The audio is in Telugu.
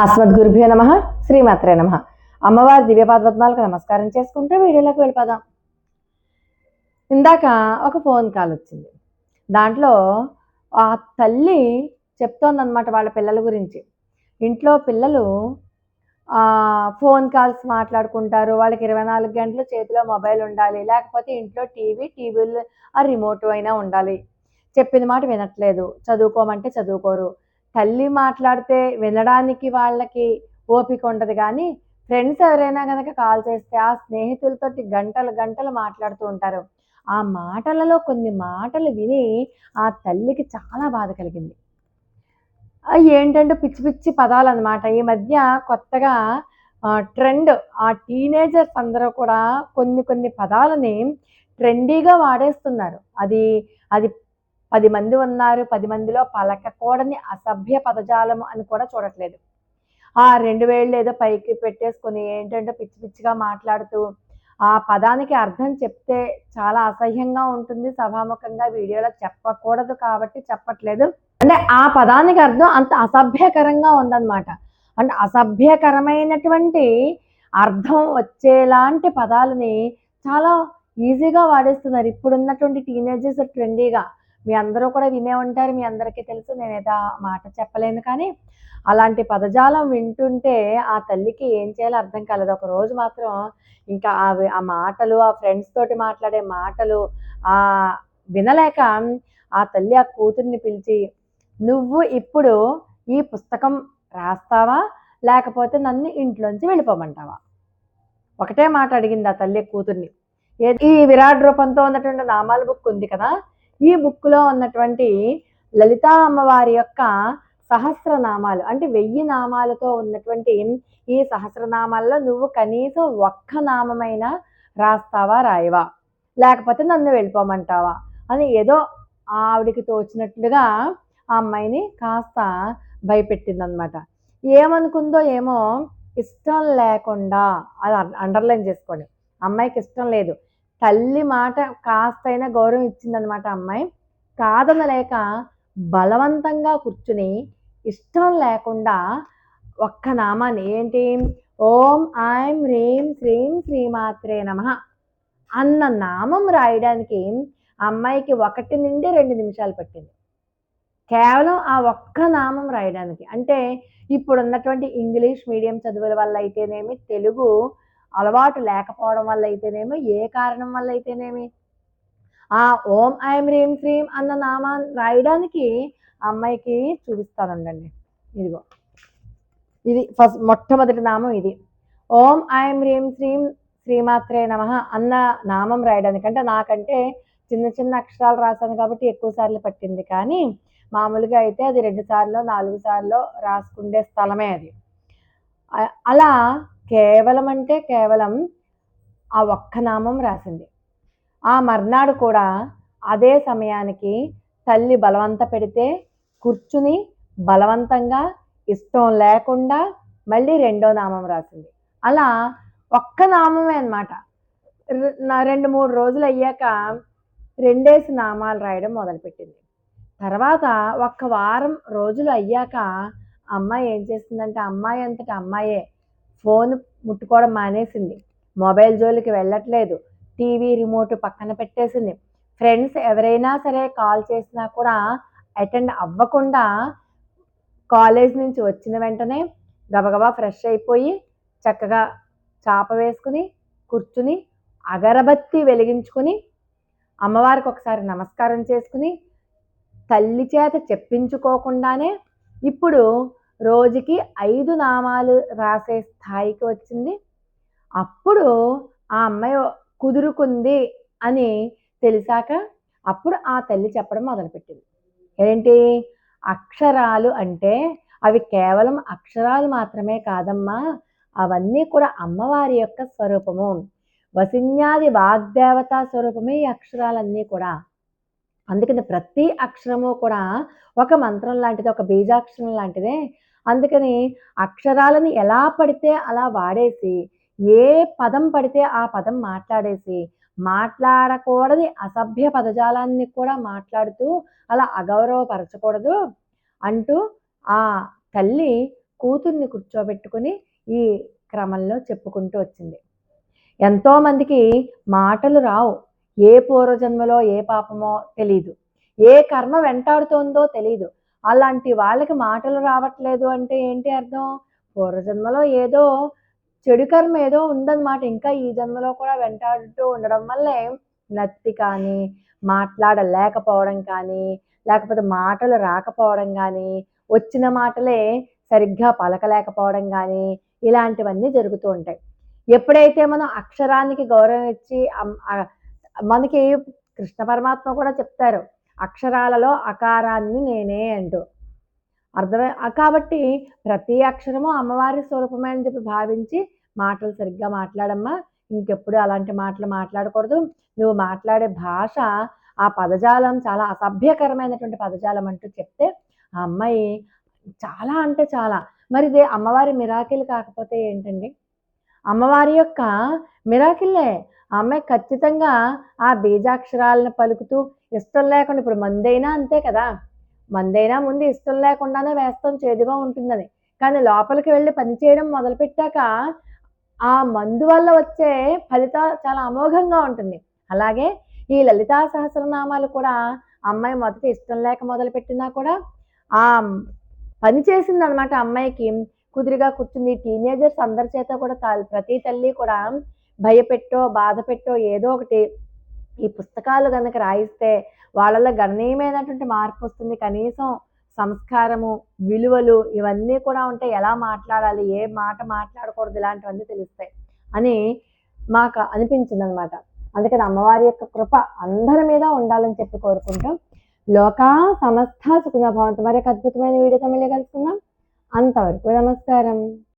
అస్మద్గురుభ్యో నమ శ్రీమాత్రే నమ. అమ్మవారి దివ్యపాదపద్మాలకు నమస్కారం చేసుకుంటూ వీడియోలోకి వెళ్ళిపోదాం. ఇందాక ఒక ఫోన్ కాల్ వచ్చింది. దాంట్లో ఆ తల్లి చెప్తోందనమాట వాళ్ళ పిల్లల గురించి. ఇంట్లో పిల్లలు ఫోన్ కాల్స్ మాట్లాడుకుంటారు వాళ్ళకి ఇరవై నాలుగు గంటలు చేతిలో మొబైల్ ఉండాలి లేకపోతే ఇంట్లో టీవీ టీవీలు ఆ రిమోట్ అయినా ఉండాలి. చెప్పిన మాట వినట్లేదు. చదువుకోమంటే చదువుకోరు. తల్లి మాట్లాడితే వినడానికి వాళ్ళకి ఓపిక ఉండదు కానీ ఫ్రెండ్స్ ఎవరైనా కనుక కాల్ చేస్తే ఆ స్నేహితులతోటి గంటలు గంటలు మాట్లాడుతూ ఉంటారు. ఆ మాటలలో కొన్ని మాటలు విని ఆ తల్లికి చాలా బాధ కలిగింది. ఏంటంటే పిచ్చి పిచ్చి పదాలు అనమాట ఈ మధ్య కొత్తగా ట్రెండ్ ఆ టీనేజర్స్ అందరూ కూడా కొన్ని కొన్ని పదాలని ట్రెండీగా వాడేస్తున్నారు. అది అది పది మంది ఉన్నారు పది మందిలో పలకకూడని అసభ్య పదజాలం అని కూడా చూడట్లేదు. ఆ రెండు వేళ్ళు ఏదో పైకి పెట్టేసుకొని ఏంటంటే పిచ్చి పిచ్చిగా మాట్లాడుతూ ఆ పదానికి అర్థం చెప్తే చాలా అసహ్యంగా ఉంటుంది సభాముఖంగా వీడియోలో చెప్పకూడదు కాబట్టి చెప్పట్లేదు. అంటే ఆ పదానికి అర్థం అంత అసభ్యకరంగా ఉందన్నమాట. అంటే అసభ్యకరమైనటువంటి అర్థం వచ్చేలాంటి పదాలని చాలా ఈజీగా వాడేస్తున్నారు. ఇప్పుడున్నటువంటి టీనేజర్స్ ట్రెండీగా మీ అందరూ కూడా వినే ఉంటారు మీ అందరికీ తెలుసు. నేనైతే ఆ మాట చెప్పలేను కానీ అలాంటి పదజాలం వింటుంటే ఆ తల్లికి ఏం చేయాలో అర్థం కాలేదు. ఒక రోజు మాత్రం ఇంకా ఆ ఆ మాటలు ఆ ఫ్రెండ్స్ తోటి మాట్లాడే మాటలు ఆ వినలేక ఆ తల్లి ఆ కూతుర్ని పిలిచి నువ్వు ఇప్పుడు ఈ పుస్తకం రాస్తావా? లేకపోతే నన్ను ఇంట్లోంచి వెళ్ళిపోమంటావా? ఒకటే మాట అడిగింది ఆ తల్లి కూతుర్ని. ఈ విరాట్ రూపంతో ఉన్నటువంటి నామాల బుక్ ఉంది కదా ఈ బుక్లో ఉన్నటువంటి లలితా అమ్మవారి యొక్క సహస్రనామాలు అంటే వెయ్యి నామాలతో ఉన్నటువంటి ఈ సహస్రనామాల్లో నువ్వు కనీసం ఒక్క నామమైన రాస్తావా రాయవా? లేకపోతే నన్ను వెళ్ళిపోమంటావా? అని ఏదో ఆవిడికి తోచినట్లుగా ఆ అమ్మాయిని కాస్త భయపెట్టిందనమాట. ఏమనుకుందో ఏమో ఇష్టం లేకుండా అది అండర్లైన్ చేసుకోండి. అమ్మాయికి ఇష్టం లేదు. తల్లి మాట కాస్తైనా గౌరవం ఇచ్చిందనమాట అమ్మాయి. కాదనలేక బలవంతంగా కూర్చుని ఇష్టం లేకుండా ఒక్క నామాన్ని ఏంటి? ఓం ఐం హ్రీం శ్రీం శ్రీమాత్రే నమ అన్న నామం రాయడానికి అమ్మాయికి ఒకటి నుండి రెండు నిమిషాలు పట్టింది. కేవలం ఆ ఒక్క నామం రాయడానికి. అంటే ఇప్పుడు ఉన్నటువంటి ఇంగ్లీష్ మీడియం చదువుల వల్ల అయితేనేమి తెలుగు అలవాటు లేకపోవడం వల్ల అయితేనేమి ఏ కారణం వల్ల అయితేనేమి ఆ ఓం ఐం హ్రీం శ్రీం అన్న నామాన్ని రాయడానికి ఆ అమ్మాయికి చూపిస్తానండి ఇదిగో. ఇది ఫస్ట్ మొట్టమొదటి నామం ఇది. ఓం ఐం హ్రీం శ్రీం శ్రీమాత్రే నమ అన్న నామం రాయడానికి. అంటే నాకంటే చిన్న చిన్న అక్షరాలు రాశాను కాబట్టి ఎక్కువ సార్లు పట్టింది. కానీ మామూలుగా అయితే అది రెండు సార్లు నాలుగు సార్లు రాసుకుండే స్థలమే అది. అలా కేవలం అంటే కేవలం ఆ ఒక్క నామం రాసింది. ఆ మర్నాడు కూడా అదే సమయానికి తల్లి బలవంత పెడితే కూర్చుని బలవంతంగా ఇష్టం లేకుండా మళ్ళీ రెండో నామం రాసింది. అలా ఒక్క నామమే అనమాట రెండు మూడు రోజులు అయ్యాక రెండేసి నామాలు రాయడం మొదలుపెట్టింది. తర్వాత ఒక్క వారం రోజులు అయ్యాక అమ్మాయి ఏం చేసిందంటే అమ్మాయి అంతటా అమ్మాయే ఫోన్ ముట్టుకోవడం మానేసింది. మొబైల్ జోలికి వెళ్ళట్లేదు. టీవీ రిమోట్ పక్కన పెట్టేసింది. ఫ్రెండ్స్ ఎవరైనా సరే కాల్ చేసినా కూడా అటెండ్ అవ్వకుండా కాలేజ్ నుంచి వచ్చిన వెంటనే గబగబా ఫ్రెష్ అయిపోయి చక్కగా చాప వేసుకుని కూర్చుని అగరబత్తి వెలిగించుకుని అమ్మవారికి ఒకసారి నమస్కారం చేసుకుని తల్లి చేత చెప్పించుకోకుండానే ఇప్పుడు రోజుకి ఐదు నామాలు రాసే స్థాయికి వచ్చింది. అప్పుడు ఆ అమ్మాయి కుదురుకుంది అని తెలిసాక అప్పుడు ఆ తల్లి చెప్పడం మొదలుపెట్టింది. ఏంటి? అక్షరాలు అంటే అవి కేవలం అక్షరాలు మాత్రమే కాదమ్మా. అవన్నీ కూడా అమ్మవారి యొక్క స్వరూపము. వసిన్యాది వాగ్దేవతా స్వరూపమే ఈ అక్షరాలన్నీ కూడా. అందుకని ప్రతి అక్షరము కూడా ఒక మంత్రం లాంటిది ఒక బీజాక్షరం లాంటిదే. అందుకని అక్షరాలని ఎలా పడితే అలా వాడేసి ఏ పదం పడితే ఆ పదం మాట్లాడేసి మాట్లాడకూడని అసభ్య పదజాలాన్ని కూడా మాట్లాడుతూ అలా అగౌరవపరచకూడదు అంటూ ఆ తల్లి కూతుర్ని కూర్చోబెట్టుకుని ఈ క్రమంలో చెప్పుకుంటూ వచ్చింది. ఎంతోమందికి మాటలు రావు. ఏ పూర్వజన్మలో ఏ పాపమో తెలీదు. ఏ కర్మ వెంటాడుతోందో తెలీదు. అలాంటి వాళ్ళకి మాటలు రావట్లేదు అంటే ఏంటి అర్థం? పూర్వజన్మలో ఏదో చెడు కర్మ ఏదో ఉందన్నమాట. ఇంకా ఈ జన్మలో కూడా వెంటాడుతూ ఉండడం వల్లే నత్తి కానీ మాట్లాడలేకపోవడం కానీ లేకపోతే మాటలు రాకపోవడం కానీ వచ్చిన మాటలే సరిగ్గా పలకలేకపోవడం కానీ ఇలాంటివన్నీ జరుగుతూ ఉంటాయి. ఎప్పుడైతే మనం అక్షరానికి గౌరవం ఇచ్చి మనకి కృష్ణ పరమాత్మ కూడా చెప్తారు అక్షరాలలో అకారాన్ని నేనే అంటూ. అర్థమై కాబట్టి ప్రతి అక్షరము అమ్మవారి స్వరూపమే అని చెప్పి భావించి మాటలు సరిగ్గా మాట్లాడమ్మా. ఇంకెప్పుడు అలాంటి మాటలు మాట్లాడకూడదు. నువ్వు మాట్లాడే భాష ఆ పదజాలం చాలా అసభ్యకరమైనటువంటి పదజాలం అంటూ చెప్తే ఆ అమ్మాయి చాలా అంటే చాలా. మరి ఇదే అమ్మవారి మిరాకిల్ కాకపోతే ఏంటండి? అమ్మవారి యొక్క మిరాకిల్లే. ఆ అమ్మాయి ఖచ్చితంగా ఆ బీజాక్షరాలను పలుకుతూ ఇష్టం లేకుండా ఇప్పుడు మందైనా అంతే కదా. మందైనా ముందు ఇష్టం లేకుండానే వేస్తాం చేదుగా ఉంటుందని. కానీ లోపలికి వెళ్ళి పనిచేయడం మొదలుపెట్టాక ఆ మందు వల్ల వచ్చే ఫలితం చాలా అమోఘంగా ఉంటుంది. అలాగే ఈ లలితా సహస్రనామాలు కూడా అమ్మాయి మొదట ఇష్టం లేక మొదలుపెట్టినా కూడా ఆ పని చేసింది అనమాట అమ్మాయికి. కుదిరిగా కూర్చుంది టీనేజర్స్ అందరి చేత కూడా ప్రతి తల్లి కూడా భయపెట్టో బాధ పెట్టో ఏదో ఒకటి ఈ పుస్తకాలు కనుక రాయిస్తే వాళ్ళలో గణనీయమైనటువంటి మార్పు వస్తుంది. కనీసం సంస్కారము విలువలు ఇవన్నీ కూడా ఉంటే ఎలా మాట్లాడాలి? ఏ మాట మాట్లాడకూడదు? ఇలాంటివన్నీ తెలుస్తాయి అని మాకు అనిపించింది అనమాట అందుకని అమ్మవారి యొక్క కృప అందరి మీద ఉండాలని చెప్పి కోరుకుంటాం లోకా సమస్త సుఖభావంతో మరి అద్భుతమైన వీడియోతో మళ్ళీ కలుసుకుందాం. అంతవరకు నమస్కారం.